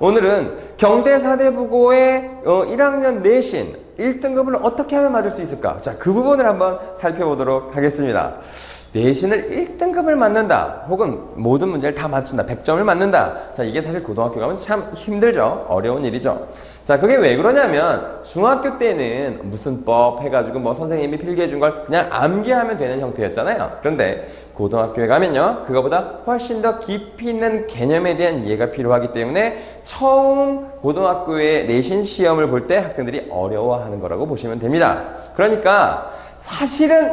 오늘은 경대 사대부고의 어, 1학년 내신 1등급을 어떻게 하면 맞을 수 있을까? 자, 그 부분을 한번 살펴보도록 하겠습니다. 내신을 1등급을 맞는다. 혹은 모든 문제를 다 맞춘다. 100점을 맞는다. 자, 이게 사실 고등학교 가면 참 힘들죠. 어려운 일이죠. 자, 그게 왜 그러냐면 중학교 때는 무슨 법 해가지고 뭐 선생님이 필기해 준 걸 그냥 암기하면 되는 형태였잖아요. 그런데 고등학교에 가면요, 그거보다 훨씬 더 깊이 있는 개념에 대한 이해가 필요하기 때문에 처음 고등학교의 내신 시험을 볼 때 학생들이 어려워하는 거라고 보시면 됩니다. 그러니까 사실은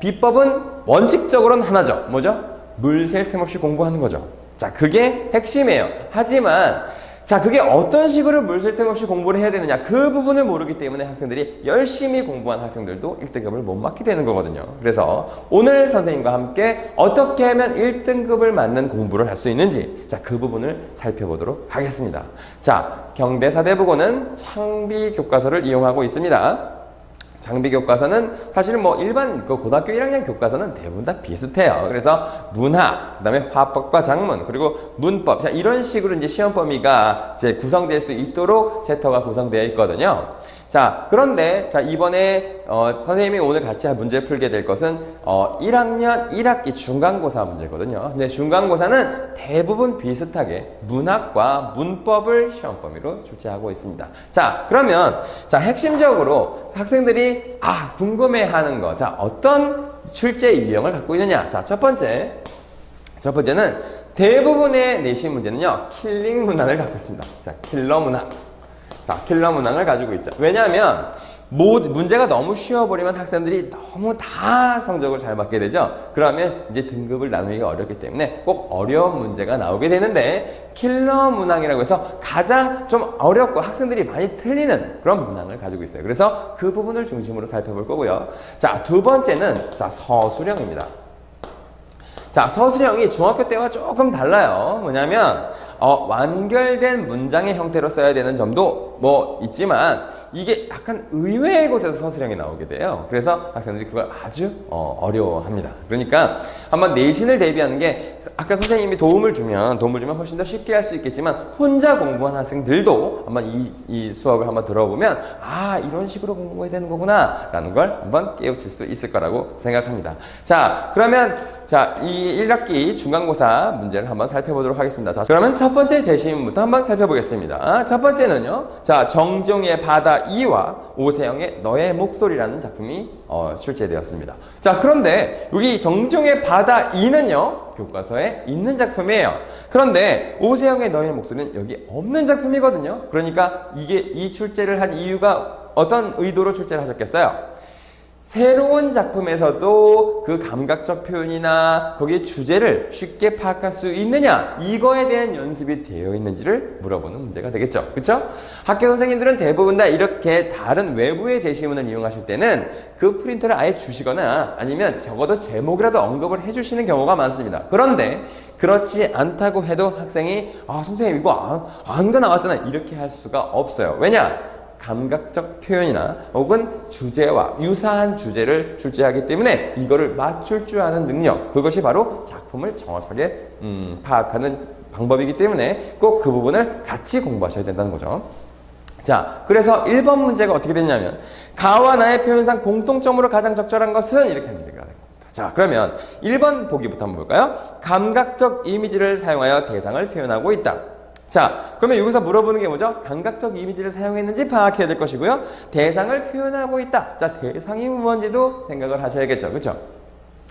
비법은 원칙적으로는 하나죠. 뭐죠? 물샐 틈 없이 공부하는 거죠. 자, 그게 핵심이에요. 하지만 자, 그게 어떤 식으로 물샐 틈 없이 공부를 해야 되느냐. 그 부분을 모르기 때문에 학생들이 열심히 공부한 학생들도 1등급을 못 맞게 되는 거거든요. 그래서 오늘 선생님과 함께 어떻게 하면 1등급을 맞는 공부를 할 수 있는지, 자, 그 부분을 살펴보도록 하겠습니다. 자, 경대 사대부고는 창비 교과서를 이용하고 있습니다. 장비 교과서는 사실은 뭐 일반 그 고등학교 1학년 교과서는 대부분 다 비슷해요. 그래서 문학, 그다음에 화법과 작문, 그리고 문법 자, 이런 식으로 이제 시험 범위가 이제 구성될 수 있도록 챕터가 구성되어 있거든요. 자, 그런데 자 이번에 어, 선생님이 오늘 같이 문제 풀게 될 것은 어, 1학년 1학기 중간고사 문제거든요. 근데 중간고사는 대부분 비슷하게 문학과 문법을 시험 범위로 출제하고 있습니다. 자, 그러면 자 핵심적으로 학생들이 아 궁금해하는 거, 자 어떤 출제 유형을 갖고 있느냐? 자, 첫 번째, 첫 번째는 대부분의 내신 문제는요 킬링 문항을 갖고 있습니다. 자, 킬러 문항. 자, 킬러 문항을 가지고 있죠. 왜냐하면 모, 문제가 너무 쉬워버리면 학생들이 너무 다 성적을 잘 받게 되죠. 그러면 이제 등급을 나누기가 어렵기 때문에 꼭 어려운 문제가 나오게 되는데 킬러 문항이라고 해서 가장 좀 어렵고 학생들이 많이 틀리는 그런 문항을 가지고 있어요. 그래서 그 부분을 중심으로 살펴볼 거고요. 자, 두 번째는 자, 서술형입니다. 자, 서술형이 중학교 때와 조금 달라요. 뭐냐면 어, 완결된 문장의 형태로 써야 되는 점도 뭐 있지만 이게 약간 의외의 곳에서 서술형이 나오게 돼요. 그래서 학생들이 그걸 아주 어, 려워합니다 그러니까 한번 내신을 대비하는 게 아까 선생님이 도움을 주면 도움을 주면 훨씬 더 쉽게 할 수 있겠지만 혼자 공부한 학생들도 한번 이, 이 수업을 한번 들어보면 아 이런 식으로 공부해야 되는 거구나 라는 걸 한번 깨우칠 수 있을 거라고 생각합니다. 자 그러면 자이 1학기 중간고사 문제를 한번 살펴보도록 하겠습니다. 자 그러면 첫 번째 제시문부터 한번 살펴보겠습니다. 첫 번째는요. 자 정종의 바다 2와 오세영의 너의 목소리라는 작품이 어, 출제되었습니다. 자 그런데 여기 정종의 바다 2는요 교과서에 있는 작품이에요. 그런데 오세영의 너의 목소리는 여기 없는 작품이거든요. 그러니까 이게 이 출제를 한 이유가 어떤 의도로 출제를 하셨겠어요? 새로운 작품에서도 그 감각적 표현이나 거기에 주제를 쉽게 파악할 수 있느냐 이거에 대한 연습이 되어 있는지를 물어보는 문제가 되겠죠. 그렇죠? 학교 선생님들은 대부분 다 이렇게 다른 외부의 제시문을 이용하실 때는 그 프린트를 아예 주시거나 아니면 적어도 제목이라도 언급을 해주시는 경우가 많습니다. 그런데 그렇지 않다고 해도 학생이 아 선생님 이거 안, 안거 나왔잖아요 이렇게 할 수가 없어요. 왜냐 감각적 표현이나 혹은 주제와 유사한 주제를 출제하기 때문에 이거를 맞출 줄 아는 능력 그것이 바로 작품을 정확하게 음, 파악하는 방법이기 때문에 꼭 그 부분을 같이 공부하셔야 된다는 거죠. 자, 그래서 1번 문제가 어떻게 됐냐면 가와 나의 표현상 공통점으로 가장 적절한 것은 이렇게 하면 됩니다. 자, 그러면 1번 보기부터 한번 볼까요? 감각적 이미지를 사용하여 대상을 표현하고 있다. 자, 그러면 여기서 물어보는 게 뭐죠? 감각적 이미지를 사용했는지 파악해야 될 것이고요. 대상을 표현하고 있다. 자, 대상이 무언지도 생각을 하셔야겠죠. 그렇죠?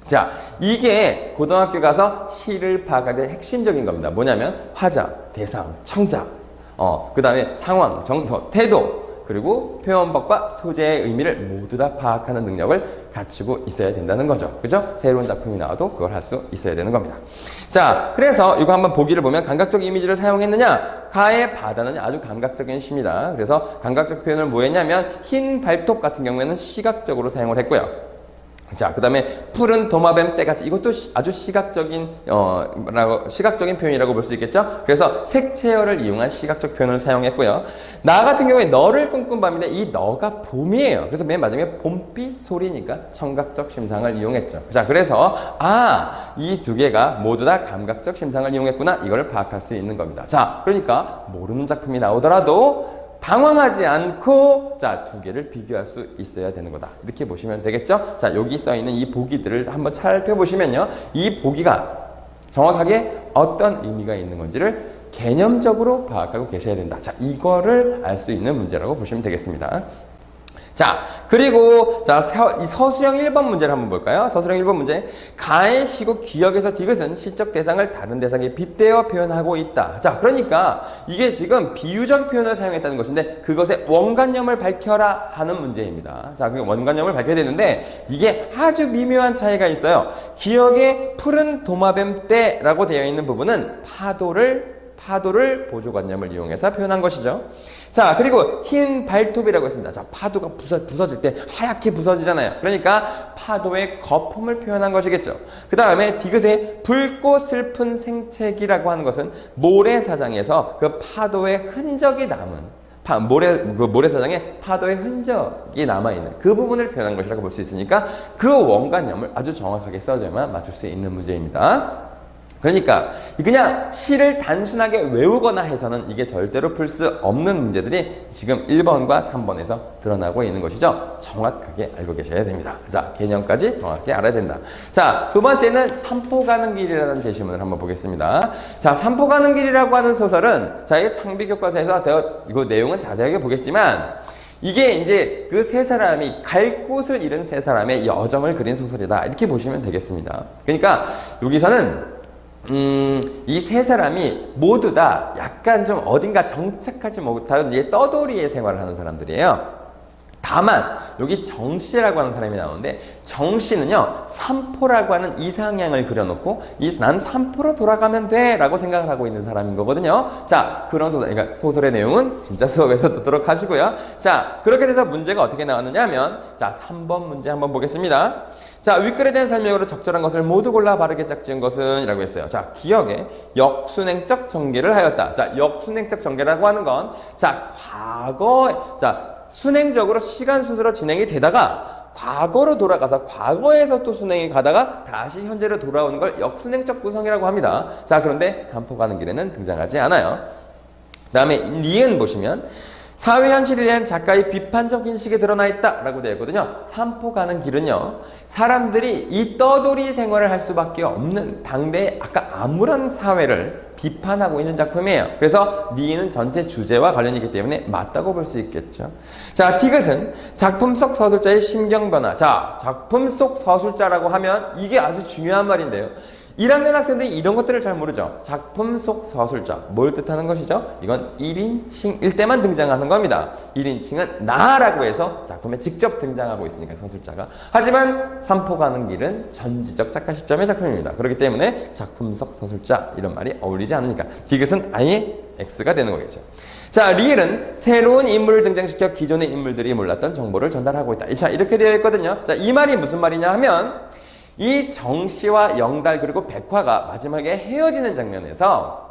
자, 이게 고등학교 가서 시를 파악할 때 핵심적인 겁니다. 뭐냐면 화자, 대상, 청자, 어, 그 다음에 상황, 정서, 태도, 그리고 표현법과 소재의 의미를 모두 다 파악하는 능력을 갖추고 있어야 된다는 거죠. 그죠? 새로운 작품이 나와도 그걸 할 수 있어야 되는 겁니다. 자, 그래서 이거 한번 보기를 보면 감각적 이미지를 사용했느냐? 가의 바다는 아주 감각적인 시입니다. 그래서 감각적 표현을 뭐 했냐면 흰 발톱 같은 경우에는 시각적으로 사용을 했고요. 자, 그 다음에 푸른 도마뱀 떼같이 이것도 시- 아주 시각적인 어 뭐라고 시각적인 표현이라고 볼 수 있겠죠. 그래서 색채어를 이용한 시각적 표현을 사용했고요. 나 같은 경우에 너를 꿈꾼 밤인데 이 너가 봄이에요. 그래서 맨 마지막에 봄비 소리니까 청각적 심상을 이용했죠. 자, 그래서 아, 이 두 개가 모두 다 감각적 심상을 이용했구나. 이걸 파악할 수 있는 겁니다. 자, 그러니까 모르는 작품이 나오더라도 당황하지 않고 자 두 개를 비교할 수 있어야 되는 거다. 이렇게 보시면 되겠죠? 자 여기 써 있는 이 보기들을 한번 살펴보시면요. 이 보기가 정확하게 어떤 의미가 있는 건지를 개념적으로 파악하고 계셔야 된다. 자 이거를 알 수 있는 문제라고 보시면 되겠습니다 자, 그리고 자, 서, 이 서술형 1번 문제를 한번 볼까요? 서술형 1번 문제. 가의 시고 기억에서 디귿은 시적 대상을 다른 대상에 빗대어 표현하고 있다. 자, 그러니까 이게 지금 비유적 표현을 사용했다는 것인데 그것의 원관념을 밝혀라 하는 문제입니다. 자, 그 원관념을 밝혀야 되는데 이게 아주 미묘한 차이가 있어요. 기억에 푸른 도마뱀 떼라고 되어 있는 부분은 파도를 파도를 보조관념을 이용해서 표현한 것이죠. 자, 그리고 흰 발톱이라고 했습니다. 자, 파도가 부서, 부서질 때 하얗게 부서지잖아요. 그러니까 파도의 거품을 표현한 것이겠죠. 그 다음에 디귿의 붉고 슬픈 생채기라고 하는 것은 모래사장에서 그 파도의 흔적이 남은 파- 모래 그 모래사장에 파도의 흔적이 남아 있는 그 부분을 표현한 것이라고 볼 수 있으니까 그 원관념을 아주 정확하게 써줘야만 맞출 수 있는 문제입니다. 그러니까 그냥 시를 단순하게 외우거나 해서는 이게 절대로 풀 수 없는 문제들이 지금 1번과 3번에서 드러나고 있는 것이죠. 정확하게 알고 계셔야 됩니다. 자, 개념까지 정확히 알아야 된다. 자, 두 번째는 삼포 가는 길이라는 제시문을 한번 보겠습니다. 자, 삼포 가는 길이라고 하는 소설은 자, 이게 창비 교과서에서 이거 내용은 자세하게 보겠지만 이게 이제 그 세 사람이 갈 곳을 잃은 세 사람의 여정을 그린 소설이다. 이렇게 보시면 되겠습니다. 그러니까 여기서는 음, 이 세 사람이 모두 다 약간 좀 어딘가 정착하지 못한 떠돌이의 생활을 하는 사람들이에요. 다만 여기 정씨라고 하는 사람이 나오는데 정씨는요 삼포라고 하는 이상향을 그려놓고 이난 삼포로 돌아가면 돼 라고 생각을 하고 있는 사람인 거거든요. 자 그런 소설, 그러니까 소설의 내용은 진짜 수업에서 듣도록 하시고요. 자 그렇게 돼서 문제가 어떻게 나왔느냐면 자 3번 문제 한번 보겠습니다. 자 윗글에 대한 설명으로 적절한 것을 모두 골라 바르게 짝지은 것은 이라고 했어요. 자 기억에 역순행적 전개를 하였다. 자 역순행적 전개라고 하는 건 자 과거 자 순행적으로 시간 순서로 진행이 되다가 과거로 돌아가서 과거에서 또 순행이 가다가 다시 현재로 돌아오는 걸 역순행적 구성이라고 합니다. 자, 그런데 삼포 가는 길에는 등장하지 않아요. 다음에 니은 보시면 사회 현실에 대한 작가의 비판적 인식이 드러나 있다라고 되어 있거든요. 삼포 가는 길은요. 사람들이 이 떠돌이 생활을 할 수밖에 없는 당대의 아까 암울한 사회를 비판하고 있는 작품이에요. 그래서 니은 전체 주제와 관련이 있기 때문에 맞다고 볼 수 있겠죠. 자, 디귿은 작품 속 서술자의 심경 변화. 자, 작품 속 서술자라고 하면 이게 아주 중요한 말인데요. 1학년 학생들이 이런 것들을 잘 모르죠. 작품 속 서술자. 뭘 뜻하는 것이죠? 이건 1인칭일 때만 등장하는 겁니다. 1인칭은 나라고 해서 작품에 직접 등장하고 있으니까 서술자가. 하지만 삼포 가는 길은 전지적 작가 시점의 작품입니다. 그렇기 때문에 작품 속 서술자 이런 말이 어울리지 않으니까 디귿은 아예 X가 되는 거겠죠. 자, 리엘은 새로운 인물을 등장시켜 기존의 인물들이 몰랐던 정보를 전달하고 있다. 자, 이렇게 되어 있거든요. 자, 이 말이 무슨 말이냐 하면 이 정씨와 영달 그리고 백화가 마지막에 헤어지는 장면에서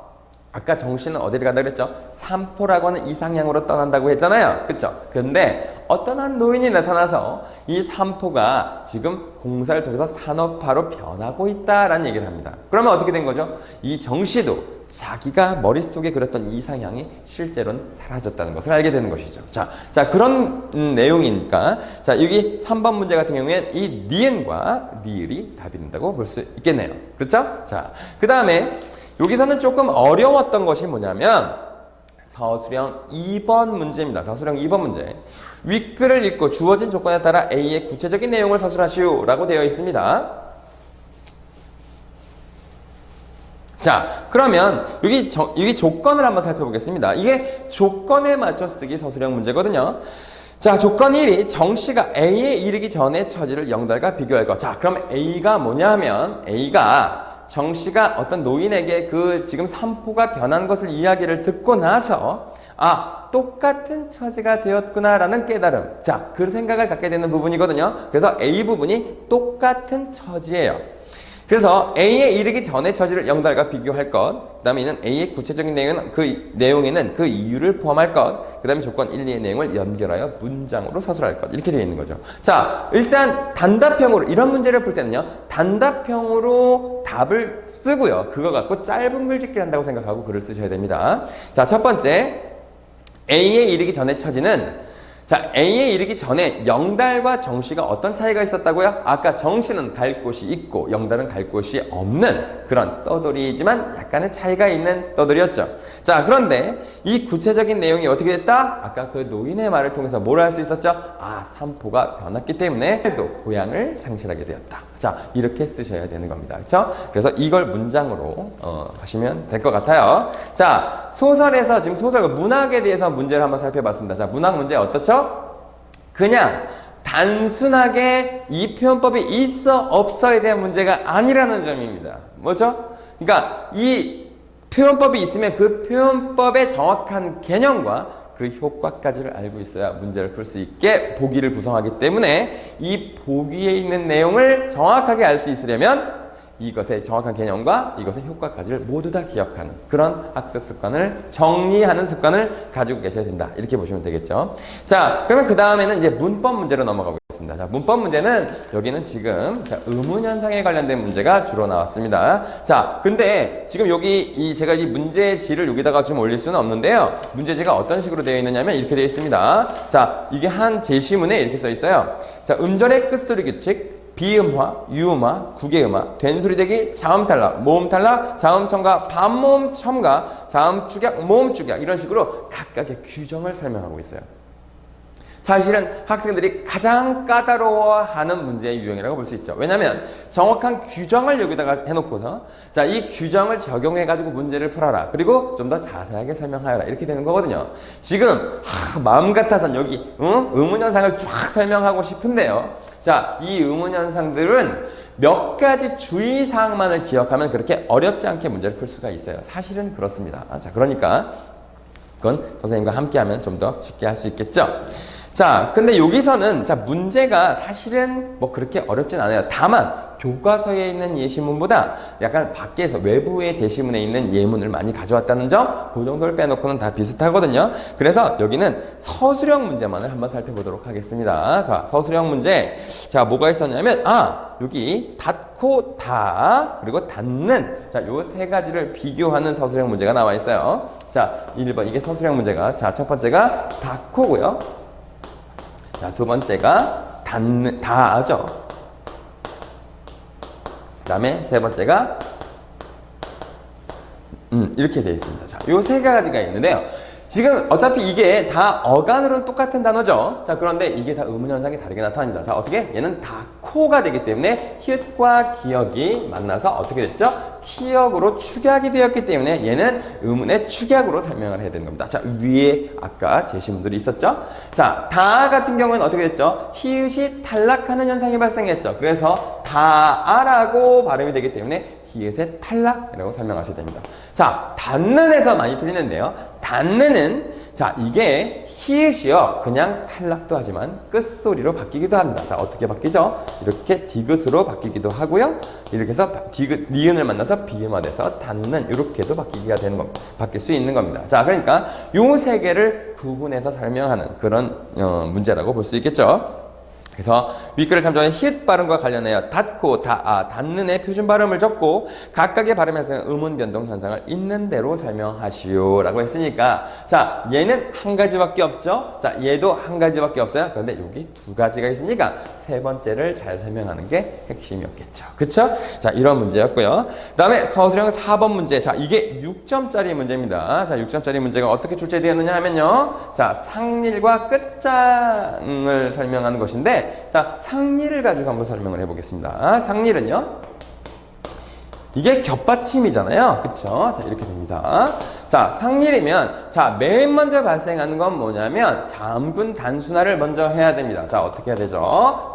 아까 정씨는 어디를 간다 그랬죠? 삼포라고 하는 이상향으로 떠난다고 했잖아요. 그렇죠? 근데 어떤 한 노인이 나타나서 이 삼포가 지금 공사를 통해서 산업화로 변하고 있다라는 얘기를 합니다. 그러면 어떻게 된 거죠? 이 정씨도 자기가 머릿속에 그렸던 이상향이 실제로는 사라졌다는 것을 알게 되는 것이죠. 자, 자 그런 음, 내용이니까 자 여기 3번 문제 같은 경우엔 이 니은과 리을이 답이 된다고 볼 수 있겠네요. 그렇죠? 자, 그 다음에 여기서는 조금 어려웠던 것이 뭐냐면 서술형 2번 문제입니다. 서술형 2번 문제. 윗글을 읽고 주어진 조건에 따라 A의 구체적인 내용을 서술하시오 라고 되어 있습니다. 자, 그러면 여기, 저, 여기 조건을 한번 살펴보겠습니다. 이게 조건에 맞춰 쓰기 서술형 문제거든요. 자, 조건 1이 정씨가 A에 이르기 전에 처지를 영달과 비교할 것. 자, 그럼 A가 뭐냐 하면 A가 정씨가 어떤 노인에게 그 지금 삼포가 변한 것을 이야기를 듣고 나서 아 똑같은 처지가 되었구나 라는 깨달음 자그 생각을 갖게 되는 부분이거든요 그래서 A 부분이 똑같은 처지예요 그래서 A에 이르기 전의 처지를 영달과 비교할 것, 그 다음에 는 A의 구체적인 내용은 그 내용에는 그 이유를 포함할 것, 그 다음에 조건 1, 2의 내용을 연결하여 문장으로 서술할 것. 이렇게 되어 있는 거죠. 자, 일단 단답형으로, 이런 문제를 풀 때는요, 단답형으로 답을 쓰고요. 그거 갖고 짧은 글 짓기 한다고 생각하고 글을 쓰셔야 됩니다. 자, 첫 번째, A에 이르기 전의 처지는 자, A에 이르기 전에 영달과 정씨가 어떤 차이가 있었다고요? 아까 정씨는 갈 곳이 있고 영달은 갈 곳이 없는 그런 떠돌이지만 약간의 차이가 있는 떠돌이였죠. 자, 그런데 이 구체적인 내용이 어떻게 됐다? 아까 그 노인의 말을 통해서 뭘할수 있었죠? 아, 삼포가 변했기 때문에 또 고향을 상실하게 되었다. 자, 이렇게 쓰셔야 되는 겁니다. 그렇죠? 그래서 이걸 문장으로 어, 하시면 될 것 같아요. 자, 소설에서 지금 소설 문학에 대해서 문제를 한번 살펴봤습니다. 자, 문학 문제 어떻죠? 그냥 단순하게 이 표현법이 있어 없어에 대한 문제가 아니라는 점입니다. 뭐죠? 그러니까 이 표현법이 있으면 그 표현법의 정확한 개념과 그 효과까지를 알고 있어야 문제를 풀 수 있게 보기를 구성하기 때문에 이 보기에 있는 내용을 정확하게 알 수 있으려면 이것의 정확한 개념과 이것의 효과까지를 모두 다 기억하는 그런 학습 습관을 정리하는 습관을 가지고 계셔야 된다. 이렇게 보시면 되겠죠. 자, 그러면 그 다음에는 이제 문법 문제로 넘어가 보겠습니다. 자, 문법 문제는 여기는 지금 자, 의문 현상에 관련된 문제가 주로 나왔습니다. 자, 근데 지금 여기 이 제가 이 문제지를 여기다가 지금 올릴 수는 없는데요. 문제지가 어떤 식으로 되어 있느냐면 이렇게 되어 있습니다. 자, 이게 한 제시문에 이렇게 써 있어요. 자, 음절의 끝소리 규칙, 비음화, 유음화, 국외음화, 된소리 대기, 자음 탈락, 모음 탈락, 자음 첨가, 반모음 첨가, 자음 축약, 모음 축약 이런 식으로 각각의 규정을 설명하고 있어요. 사실은 학생들이 가장 까다로워하는 문제의 유형이라고 볼 수 있죠. 왜냐하면 정확한 규정을 여기다가 해놓고서 자 이 규정을 적용해가지고 문제를 풀어라. 그리고 좀 더 자세하게 설명하여라. 이렇게 되는 거거든요. 지금 하, 마음 같아선 여기 응? 의문현상을 쫙 설명하고 싶은데요. 자, 이 의문 현상들은 몇 가지 주의사항만을 기억하면 그렇게 어렵지 않게 문제를 풀 수가 있어요. 사실은 그렇습니다. 자, 그러니까 그건 선생님과 함께 하면 좀 더 쉽게 할 수 있겠죠. 자, 근데 여기서는 자 문제가 사실은 뭐 그렇게 어렵진 않아요. 다만 교과서에 있는 예시문보다 약간 밖에서 외부의 제시문에 있는 예문을 많이 가져왔다는 점, 그 정도를 빼놓고는 다 비슷하거든요. 그래서 여기는 서술형 문제만을 한번 살펴보도록 하겠습니다. 자, 서술형 문제. 자, 뭐가 있었냐면, 아, 여기 닫고 다, 그리고 닫는. 자, 요 세 가지를 비교하는 서술형 문제가 나와 있어요. 자, 1번. 이게 서술형 문제가. 자, 첫 번째가 닫고고요. 자, 두 번째가 닫는, 다죠. 그 다음에 세 번째가, 음, 이렇게 되어 있습니다. 자, 요 세 가지가 있는데요. 지금 어차피 이게 다 어간으로는 똑같은 단어죠. 자, 그런데 이게 다 의문 현상이 다르게 나타납니다. 자, 어떻게? 얘는 다 코가 되기 때문에 히읗과 기억이 만나서 어떻게 됐죠? 티역으로 축약이 되었기 때문에 얘는 의문의 축약으로 설명을 해야 되는 겁니다. 자, 위에 아까 제시문들이 있었죠? 자, 다 같은 경우는 어떻게 됐죠? 히읗이 탈락하는 현상이 발생했죠. 그래서 다아라고 발음이 되기 때문에 히읗의 탈락이라고 설명하셔야 됩니다. 자, 닫는에서 많이 틀리는데요. 닫는은 자, 이게 히읗이요. 그냥 탈락도 하지만 끝소리로 바뀌기도 합니다. 자, 어떻게 바뀌죠? 이렇게 디귿으로 바뀌기도 하고요. 이렇게 해서 디귿, 니은을 만나서 비음화 돼서 닫는 이렇게도 바뀌기가 되는 겁니다. 바뀔 수 있는 겁니다. 자, 그러니까 요 세 개를 구분해서 설명하는 그런 어, 문제라고 볼 수 있겠죠. 그래서 윗글을 참조한 히읗 발음과 관련하여 닫고 다, 아, 닫는의 표준 발음을 적고 각각의 발음에서 의문 변동 현상을 있는 대로 설명하시오 라고 했으니까 자 얘는 한 가지밖에 없죠? 자 얘도 한 가지밖에 없어요. 그런데 여기 두 가지가 있으니까 세 번째를 잘 설명하는 게 핵심이었겠죠. 그쵸? 자 이런 문제였고요. 그 다음에 서술형 4번 문제. 자 이게 6점짜리 문제입니다. 자 6점짜리 문제가 어떻게 출제되었느냐 하면요. 자 상일과 끝 장을 설명하는 것인데 자, 상리를 가지고 한번 설명을 해보겠습니다. 상리는요. 이게 겹받침이잖아요. 그쵸? 자, 이렇게 됩니다. 자, 상리이면 자, 맨 먼저 발생하는 건 뭐냐면 잠군 단순화를 먼저 해야 됩니다. 자, 어떻게 해야 되죠?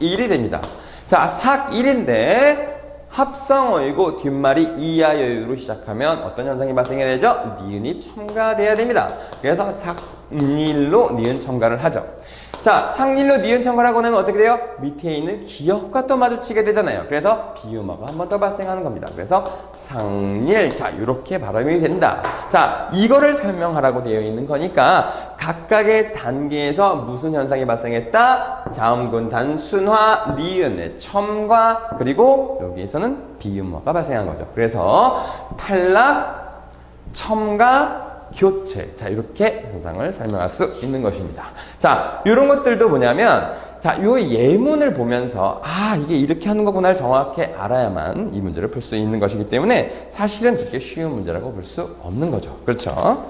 삭1이 됩니다. 자, 삭1인데 합성어이고 뒷말이 이하여유로 시작하면 어떤 현상이 발생해야 되죠? 니은이 첨가돼야 됩니다. 그래서 삭 일로 니은 첨가를 하죠. 자, 상일로 니은 첨가를 하고 나면 어떻게 돼요? 밑에 있는 기역과 또 마주치게 되잖아요. 그래서 비음어가 한 번 더 발생하는 겁니다. 그래서 상일, 자, 이렇게 발음이 된다. 자, 이거를 설명하라고 되어 있는 거니까 각각의 단계에서 무슨 현상이 발생했다? 자음군 단순화, 니은의 첨가, 그리고 여기에서는 비음어가 발생한 거죠. 그래서 탈락, 첨가, 교체. 자, 이렇게 현상을 설명할 수 있는 것입니다. 자, 이런 것들도 뭐냐면, 자, 요 예문을 보면서, 아, 이게 이렇게 하는 거구나를 정확히 알아야만 이 문제를 풀 수 있는 것이기 때문에 사실은 그렇게 쉬운 문제라고 볼 수 없는 거죠. 그렇죠?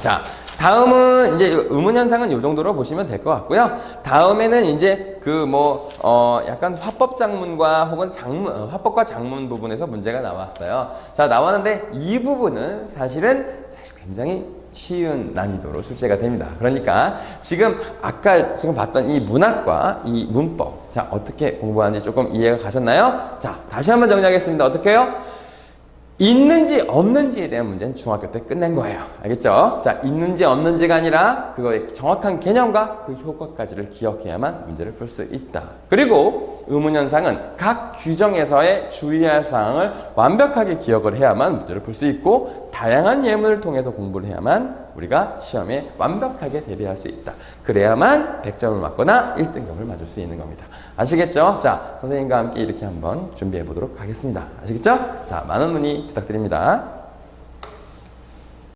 자, 다음은 이제 의문 현상은 이 정도로 보시면 될 것 같고요. 다음에는 이제 그 뭐 어 약간 화법 장문과 혹은 장문 어, 화법과 장문 부분에서 문제가 나왔어요. 자, 나왔는데 이 부분은 사실은 사실 굉장히 쉬운 난이도로 출제가 됩니다. 그러니까 지금 아까 지금 봤던 이 문학과 이 문법 자 어떻게 공부하는지 조금 이해가 가셨나요? 자 다시 한번 정리하겠습니다. 어떻게 해요? 있는지 없는지에 대한 문제는 중학교 때 끝낸 거예요. 알겠죠? 자, 있는지 없는지가 아니라 그거의 정확한 개념과 그 효과까지를 기억해야만 문제를 풀 수 있다. 그리고 의문현상은 각 규정에서의 주의할 사항을 완벽하게 기억을 해야만 문제를 풀 수 있고 다양한 예문을 통해서 공부를 해야만 우리가 시험에 완벽하게 대비할 수 있다. 그래야만 100점을 맞거나 1등급을 맞을 수 있는 겁니다. 아시겠죠? 자, 선생님과 함께 이렇게 한번 준비해 보도록 하겠습니다. 아시겠죠? 자, 많은 문의 부탁드립니다.